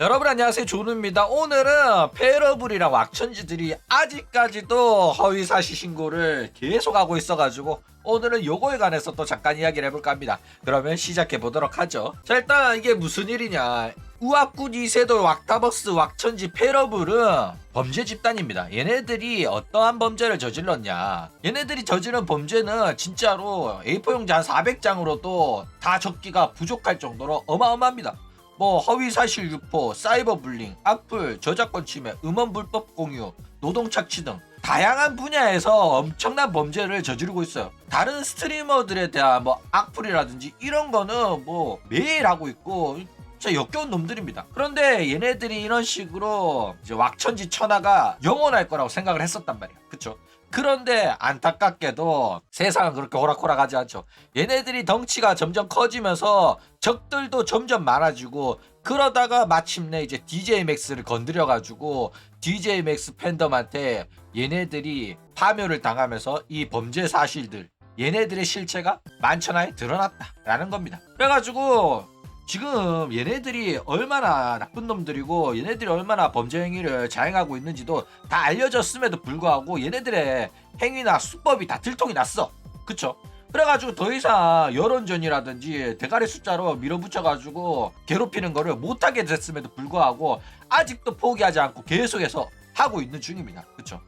여러분 안녕하세요. 조누입니다. 오늘은 페러블이랑 왁천지들이 아직까지도 허위사실 신고를 계속하고 있어가지고 오늘은 요거에 관해서 또 잠깐 이야기를 해볼까 합니다. 그러면 시작해 보도록 하죠. 자 일단 이게 무슨 일이냐. 우악군 이세돌 왁타버스 왁천지 페러블은 범죄 집단입니다. 얘네들이 어떠한 범죄를 저질렀냐. 얘네들이 저지른 범죄는 진짜로 A4 용지 한 400장으로도 다 적기가 부족할 정도로 어마어마합니다 뭐 허위 사실 유포, 사이버 불링, 악플, 저작권 침해, 음원 불법 공유, 노동 착취 등 다양한 분야에서 엄청난 범죄를 저지르고 있어요. 다른 스트리머들에 대한 뭐 악플이라든지 이런 거는 뭐 매일 하고 있고 진짜 역겨운 놈들입니다. 그런데 얘네들이 이런 식으로 이제 왁천지 천하가 영원할 거라고 생각을 했었단 말이야. 그쵸? 그런데 안타깝게도 세상은 그렇게 호락호락하지 않죠. 얘네들이 덩치가 점점 커지면서 적들도 점점 많아지고 그러다가 마침내 이제 DJ 맥스를 건드려 가지고 DJ 맥스 팬덤한테 얘네들이 파묘를 당하면서 이 범죄 사실들 얘네들의 실체가 만천하에 드러났다라는 겁니다. 그래가지고 지금 얘네들이 얼마나 나쁜 놈들이고 얘네들이 얼마나 범죄 행위를 자행하고 있는지도 다 알려졌음에도 불구하고 얘네들의 행위나 수법이 다 들통이 났어. 그쵸? 그래가지고 더 이상 여론전이라든지 대가리 숫자로 밀어붙여가지고 괴롭히는 거를 못하게 됐음에도 불구하고 아직도 포기하지 않고 계속해서 하고 있는 중입니다. 그쵸?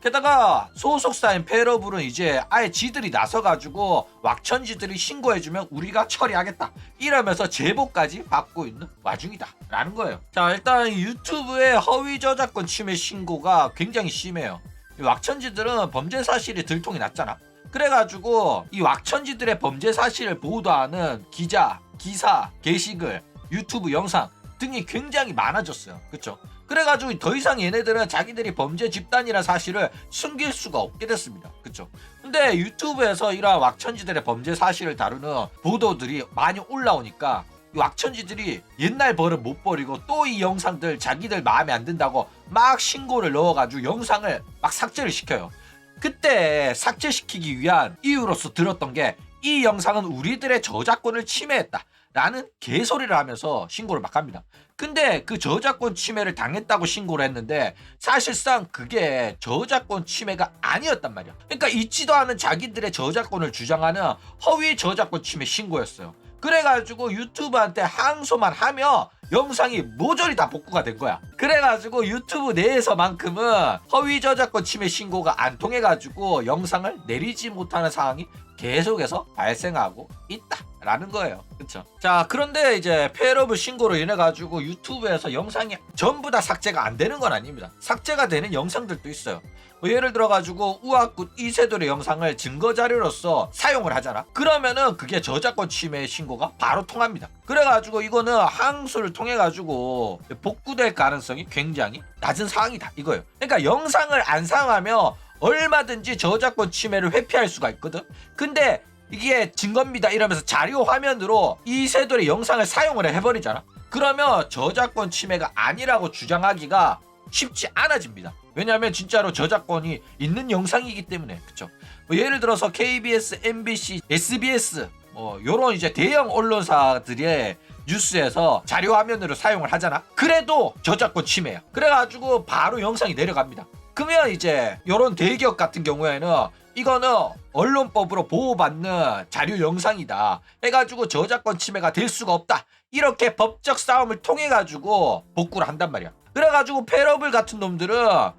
게다가 소속사인 페러블은 이제 아예 지들이 나서가지고 왁천지들이 신고해주면 우리가 처리하겠다. 이러면서 제보까지 받고 있는 와중이다 라는 거예요. 자 일단 유튜브의 허위 저작권 침해 신고가 굉장히 심해요. 이 왁천지들은 범죄 사실이 들통이 났잖아. 그래가지고 이 왁천지들의 범죄 사실을 보도하는 기자, 기사, 게시글, 유튜브 영상 등이 굉장히 많아졌어요. 그쵸? 그래가지고 더 이상 얘네들은 자기들이 범죄 집단이라 사실을 숨길 수가 없게 됐습니다. 그쵸? 근데 유튜브에서 이러한 왁천지들의 범죄 사실을 다루는 보도들이 많이 올라오니까 이 왁천지들이 옛날 버릇 못 버리고 또 이 영상들 자기들 마음에 안 든다고 막 신고를 넣어가지고 영상을 막 삭제를 시켜요. 그때 삭제시키기 위한 이유로서 들었던 게 이 영상은 우리들의 저작권을 침해했다. 라는 개소리를 하면서 신고를 막 합니다. 근데 그 저작권 침해를 당했다고 신고를 했는데 사실상 그게 저작권 침해가 아니었단 말이야. 그러니까 있지도 않은 자기들의 저작권을 주장하는 허위 저작권 침해 신고였어요. 그래가지고 유튜브한테 항소만 하면 영상이 모조리 다 복구가 된 거야. 그래가지고 유튜브 내에서만큼은 허위 저작권 침해 신고가 안 통해가지고 영상을 내리지 못하는 상황이 계속해서 발생하고 있다 라는 거예요. 그쵸? 자, 그런데 이제 페러블 신고로 인해 가지고 유튜브에서 영상이 전부 다 삭제가 안 되는 건 아닙니다. 삭제가 되는 영상들도 있어요. 뭐 예를 들어 가지고 우악군 이세돌의 영상을 증거 자료로서 사용을 하잖아. 그러면은 그게 저작권 침해 신고가 바로 통합니다. 그래 가지고 이거는 항소를 통해 가지고 복구될 가능성이 굉장히 낮은 상황이다 이거예요. 그러니까 영상을 안 사용하면 얼마든지 저작권 침해를 회피할 수가 있거든. 근데 이게 증거입니다 이러면서 자료 화면으로 이세돌의 영상을 사용을 해버리잖아. 그러면 저작권 침해가 아니라고 주장하기가 쉽지 않아집니다. 왜냐하면 진짜로 저작권이 있는 영상이기 때문에 그쵸? 뭐 예를 들어서 KBS, MBC, SBS 뭐 요런 이제 대형 언론사들의 뉴스에서 자료 화면으로 사용을 하잖아. 그래도 저작권 침해야. 그래가지고 바로 영상이 내려갑니다. 그러면 이제 요런 대기업 같은 경우에는 이거는 언론법으로 보호받는 자료 영상이다. 해가지고 저작권 침해가 될 수가 없다. 이렇게 법적 싸움을 통해 가지고 복구를 한단 말이야. 그래가지고 페러블 같은 놈들은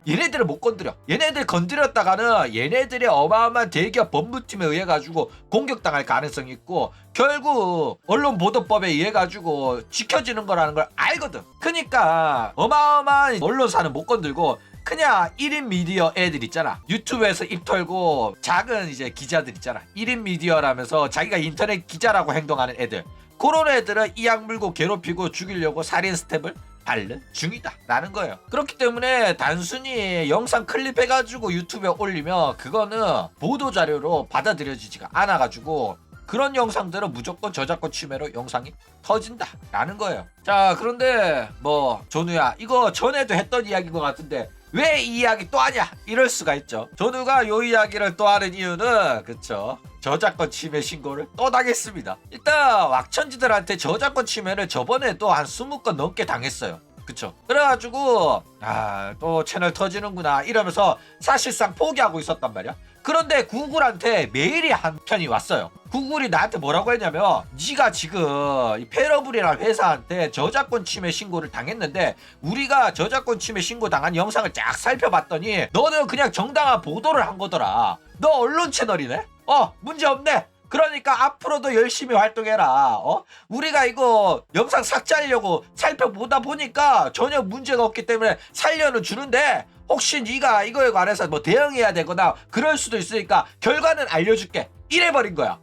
얘네들을 못 건드려. 얘네들 건드렸다가는 얘네들의 어마어마한 대기업 법무팀에 의해 가지고 공격당할 가능성이 있고 결국 언론 보도법에 의해 가지고 지켜지는 거라는 걸 알거든. 그니까 어마어마한 언론사는 못 건들고 그냥 1인 미디어 애들 있잖아. 유튜브에서 입 털고 작은 이제 기자들 있잖아. 1인 미디어라면서 자기가 인터넷 기자라고 행동하는 애들. 그런 애들은 이악 물고 괴롭히고 죽이려고 살인 스텝을 밟는 중이다. 라는 거예요. 그렇기 때문에 단순히 영상 클립 해가지고 유튜브에 올리면 그거는 보도자료로 받아들여지지가 않아가지고 그런 영상들은 무조건 저작권 침해로 영상이 터진다 라는 거예요. 자, 그런데 뭐 전우야 이거 전에도 했던 이야기인 것 같은데 왜 이 이야기 또 하냐 이럴 수가 있죠. 전우가 요 이야기를 또 하는 이유는 그쵸 저작권 침해 신고를 또 당했습니다. 일단 왁천지들한테 저작권 침해를 저번에도 한 20건 넘게 당했어요. 그쵸 그래가지고 아 또 채널 터지는구나 이러면서 사실상 포기하고 있었단 말이야 그런데 구글한테 메일이 한 편이 왔어요. 구글이 나한테 뭐라고 했냐면 네가 지금 이 페러블이라는 회사한테 저작권 침해 신고를 당했는데 우리가 저작권 침해 신고 당한 영상을 쫙 살펴봤더니 너는 그냥 정당한 보도를 한 거더라. 너 언론 채널이네? 어 문제 없네 그러니까 앞으로도 열심히 활동해라. 어? 우리가 이거 영상 삭제하려고 살펴보다 보니까 전혀 문제가 없기 때문에 살려는 주는데 혹시 네가 이거에 관해서 뭐 대응해야 되거나 그럴 수도 있으니까 결과는 알려줄게. 이래버린 거야.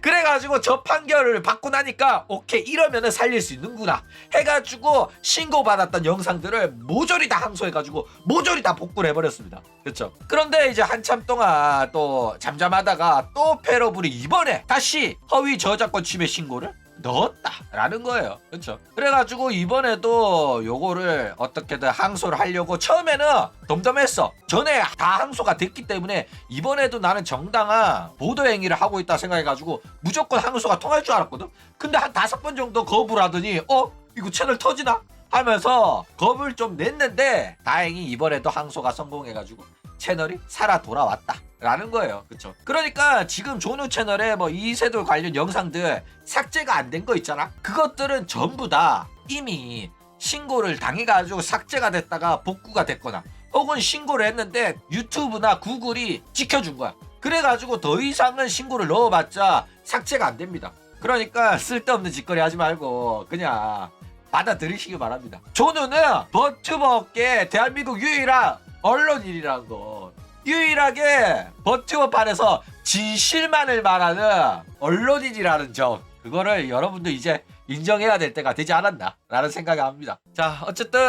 그래가지고 저 판결을 받고 나니까 오케이 이러면은 살릴 수 있는구나 해가지고 신고받았던 영상들을 모조리 다 항소해가지고 모조리 다 복구를 해버렸습니다. 그렇죠 그런데 이제 한참 동안 또 잠잠하다가 또 페러블이 이번에 다시 허위 저작권 침해 신고를 넣었다라는 거예요. 그렇죠? 그래가지고 이번에도 요거를 어떻게든 항소를 하려고 처음에는 덤덤했어. 전에 다 항소가 됐기 때문에 이번에도 나는 정당한 보도 행위를 하고 있다 생각해가지고 무조건 항소가 통할 줄 알았거든. 근데 한 다섯 번 정도 거부를 하더니 어 이거 채널 터지나? 하면서 겁을 좀 냈는데 다행히 이번에도 항소가 성공해가지고 채널이 살아 돌아왔다. 라는 거예요. 그쵸? 그러니까 지금 조누 채널에 뭐 이세돌 관련 영상들 삭제가 안 된 거 있잖아? 그것들은 전부 다 이미 신고를 당해가지고 삭제가 됐다가 복구가 됐거나 혹은 신고를 했는데 유튜브나 구글이 지켜준 거야. 그래가지고 더 이상은 신고를 넣어봤자 삭제가 안 됩니다. 그러니까 쓸데없는 짓거리 하지 말고 그냥 받아들이시기 바랍니다. 조누는 버튜버 업계 대한민국 유일한 언론인이라는 거. 유일하게 버튜버판에서 진실만을 말하는 언론인이라는 점. 그거를 여러분도 이제 인정해야 될 때가 되지 않았나 라는 생각이 합니다. 자, 어쨌든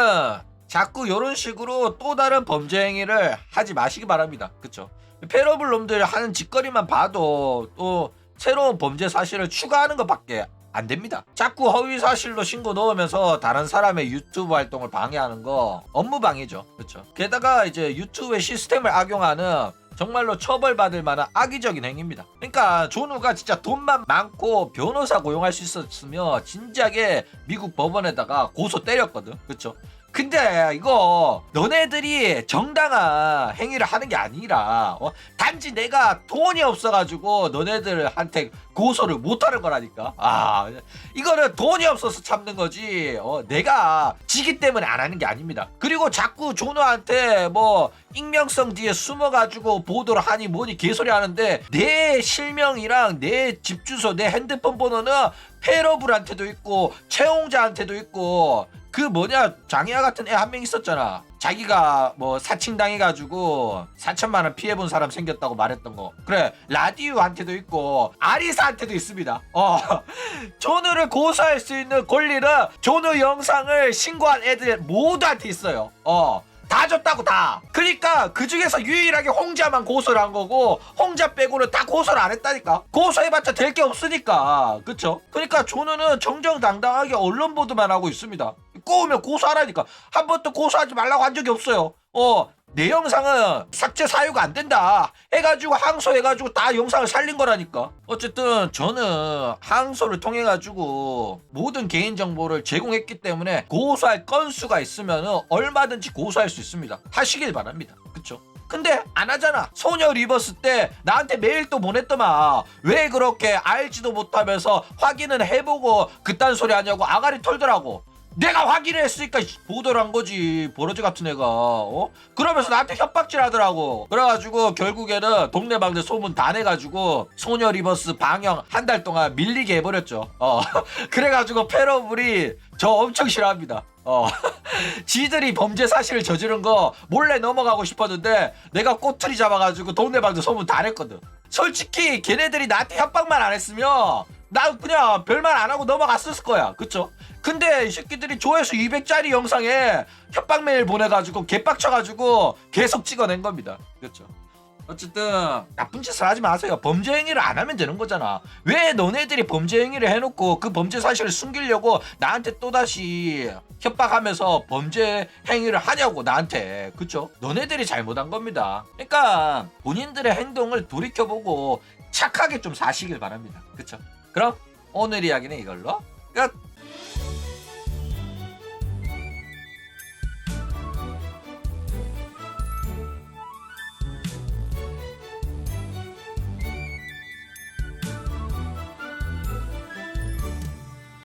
자꾸 이런 식으로 또 다른 범죄 행위를 하지 마시기 바랍니다. 그쵸? 페러블 놈들 하는 짓거리만 봐도 또 새로운 범죄 사실을 추가하는 것밖에 안 됩니다. 자꾸 허위 사실로 신고 넣으면서 다른 사람의 유튜브 활동을 방해하는 거 업무 방해죠. 그렇죠. 게다가 이제 유튜브의 시스템을 악용하는 정말로 처벌받을 만한 악의적인 행위입니다. 그러니까 조누가 진짜 돈만 많고 변호사 고용할 수 있었으면 진작에 미국 법원에다가 고소 때렸거든. 그렇죠? 근데 이거 너네들이 정당한 행위를 하는 게 아니라 어? 단지 내가 돈이 없어가지고 너네들한테 고소를 못하는 거라니까 아 이거는 돈이 없어서 참는 거지 어, 내가 지기 때문에 안 하는 게 아닙니다 그리고 자꾸 조노한테 뭐 익명성 뒤에 숨어가지고 보도를 하니 뭐니 개소리 하는데 내 실명이랑 내 집 주소 내 핸드폰 번호는 페러블한테도 있고 채용자한테도 있고 그 뭐냐 장이야 같은 애 한 명 있었잖아. 자기가 뭐 사칭 당해가지고 4천만 원 피해본 사람 생겼다고 말했던 거. 그래 라디오한테도 있고 아리사한테도 있습니다. 어 조누를 고소할 수 있는 권리는 조누 영상을 신고한 애들 모두한테 있어요. 어. 다 줬다고 다. 그러니까 그 중에서 유일하게 홍자만 고소를 한 거고 홍자 빼고는 다 고소를 안 했다니까. 고소해봤자 될 게 없으니까. 그쵸? 그러니까 조누는 정정당당하게 언론 보도만 하고 있습니다. 꼬우면 고소하라니까. 한 번도 고소하지 말라고 한 적이 없어요. 어. 내 영상은 삭제 사유가 안 된다 해가지고 항소해가지고 다 영상을 살린 거라니까 어쨌든 저는 항소를 통해 가지고 모든 개인 정보를 제공했기 때문에 고소할 건수가 있으면 얼마든지 고소할 수 있습니다 하시길 바랍니다 그쵸 근데 안 하잖아. 소녀 리버스 때 나한테 메일 또 보냈더만 왜 그렇게 알지도 못하면서 확인은 해보고 그딴 소리 하냐고 아가리 털더라고. 내가 확인을 했으니까 보도를 한 거지 버러지 같은 애가 어? 그러면서 나한테 협박질 하더라고. 그래가지고 결국에는 동네방네 소문 다 내가지고 소녀 리버스 방영 한 달 동안 밀리게 해버렸죠. 어. 그래가지고 페러블이 저 엄청 싫어합니다. 어. 지들이 범죄 사실을 저지른 거 몰래 넘어가고 싶었는데 내가 꼬투리 잡아가지고 동네방네 소문 다 냈거든. 솔직히 걔네들이 나한테 협박만 안 했으면 나 그냥 별말 안 하고 넘어갔을 거야. 그쵸 근데 이 새끼들이 조회수 200짜리 영상에 협박 메일 보내가지고 개빡쳐가지고 계속 찍어낸 겁니다. 그렇죠. 어쨌든 나쁜 짓을 하지 마세요. 범죄 행위를 안 하면 되는 거잖아. 왜 너네들이 범죄 행위를 해놓고 그 범죄 사실을 숨기려고 나한테 또다시 협박하면서 범죄 행위를 하냐고 나한테 그쵸? 너네들이 잘못한 겁니다. 그러니까 본인들의 행동을 돌이켜보고 착하게 좀 사시길 바랍니다. 그쵸? 그럼 오늘 이야기는 이걸로 끝!